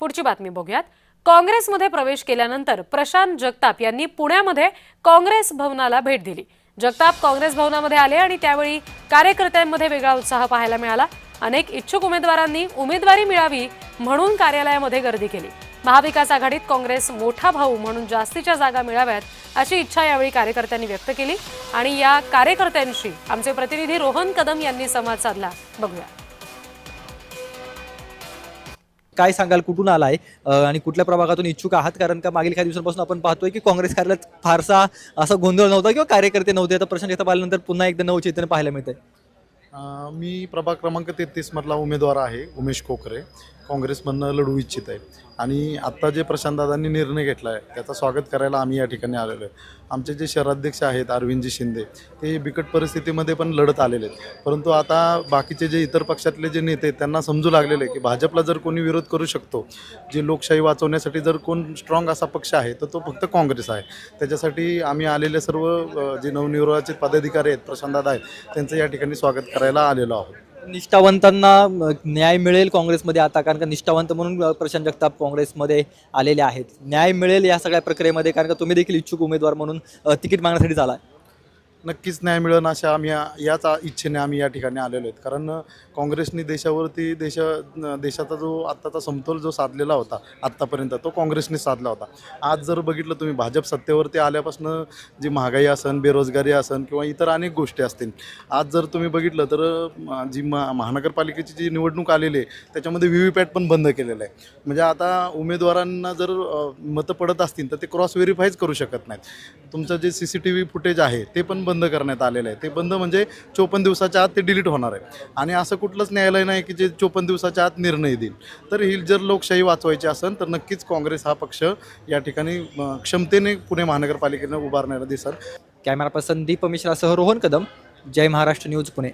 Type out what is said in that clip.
पुढची बातमी बघूयात. काँग्रेसमध्ये प्रवेश केल्यानंतर प्रशांत जगताप यांनी पुण्यामध्ये काँग्रेस भवनाला भेट दिली. जगताप काँग्रेस भवनामध्ये आले आणि त्यावेळी कार्यकर्त्यांमध्ये वेगळा उत्साह पाहायला मिळाला. अनेक इच्छुक उमेदवारांनी उमेदवारी मिळावी म्हणून कार्यालयामध्ये गर्दी केली. महाविकास आघाडीत काँग्रेस मोठा भाऊ म्हणून जास्तीच्या जागा मिळाव्यात अशी इच्छा यावेळी कार्यकर्त्यांनी व्यक्त केली. आणि या कार्यकर्त्यांशी आमचे प्रतिनिधी रोहन कदम यांनी संवाद साधला. बघूया. काय सांगाल? कुठून आलाय? आणि कुठल्या प्रभागातून इच्छुक आहात? कारण का मागील काही दिवसांपासून आपण पाहतोय की काँग्रेस कार्यालयात फारसा असा गोंधळ नव्हता किंवा कार्यकर्ते नव्हते. आता प्रश्न जगताप आल्यानंतर पुन्हा एकदा नवचैतन्य पाहायला मिळतंय. मी प्रभाग क्रमांक तेहतीसमधला उमेदवार आहे उमेश कोकरे. काँग्रेसमधनं लढू इच्छित आहे. आणि आत्ता जे प्रशांतदादांनी निर्णय घेतला आहे त्याचा स्वागत करायला आम्ही या ठिकाणी आलेलो आहे. आमचे जे शहराध्यक्ष आहेत अरविंदजी शिंदे ते बिकट परिस्थितीमध्ये पण लढत आलेले आहेत. परंतु आता बाकीचे जे इतर पक्षातले जे नेते आहेत त्यांना समजू लागलेले आहे की भाजपला जर कोणी विरोध करू शकतो जे लोकशाही वाचवण्यासाठी जर कोण स्ट्रॉंग असा पक्ष आहे तर तो फक्त काँग्रेस आहे. त्याच्यासाठी आम्ही आलेले सर्व जे नवनिर्वाचित पदाधिकारी आहेत प्रशांतदादा आहेत त्यांचं या ठिकाणी स्वागत करायला आलेलो आहोत. निष्ठावंतांना न्याय मिळेल काँग्रेसमध्ये आता कारण का निष्ठावंत म्हणून प्रशांत जगताप काँग्रेसमध्ये आलेले आहेत. न्याय मिळेल या सगळ्या प्रक्रियेमध्ये कारण का तुम्ही देखील इच्छुक उमेदवार म्हणून तिकीट मागण्यासाठी झाला नक्कीच न्याय मिळेल अशा आम्ही या- याच इच्छेने आम्ही या ठिकाणी आलेलो आहेत. कारण काँग्रेसने काँग्रेसनी देशावरती देश देशाचा जो आत्ताचा समतोल जो साधलेला होता आत्तापर्यंत तो काँग्रेसने साधला होता. आज जर बघितलं तुम्ही भाजप सत्तेवरती आल्यापासून जी महागाई असन बेरोजगारी असन किंवा इतर अनेक गोष्टी असतील आज जर तुम्ही बघितलं तर जी महा महानगरपालिकेची जी निवडणूक आलेली आहे त्याच्यामध्ये व्ही व्ही पॅट पण बंद केलेलं आहे. म्हणजे आता उमेदवारांना जर मतं पडत असतील तर ते क्रॉस व्हेरीफायच करू शकत नाहीत. तुमचं जे C C T V footage आहे ते पण बंद करण्यात आलेलं आहे. ते बंद म्हणजे चोपन्न दिवसाच्या आत ते डिलीट होणार आहे. आणि असं कुठलंच न्यायालय नाही की जे चोपन्न दिवसाच्या आत निर्णय देईल. तर ही जर लोकशाही वाचवायची असेल तर नक्कीच काँग्रेस हा पक्ष या ठिकाणी क्षमतेने पुणे महानगरपालिकेनं उभारण्याला दिसेल. कॅमेरा पर्सन दीप मिश्रासह रोहन कदम जय महाराष्ट्र न्यूज पुणे.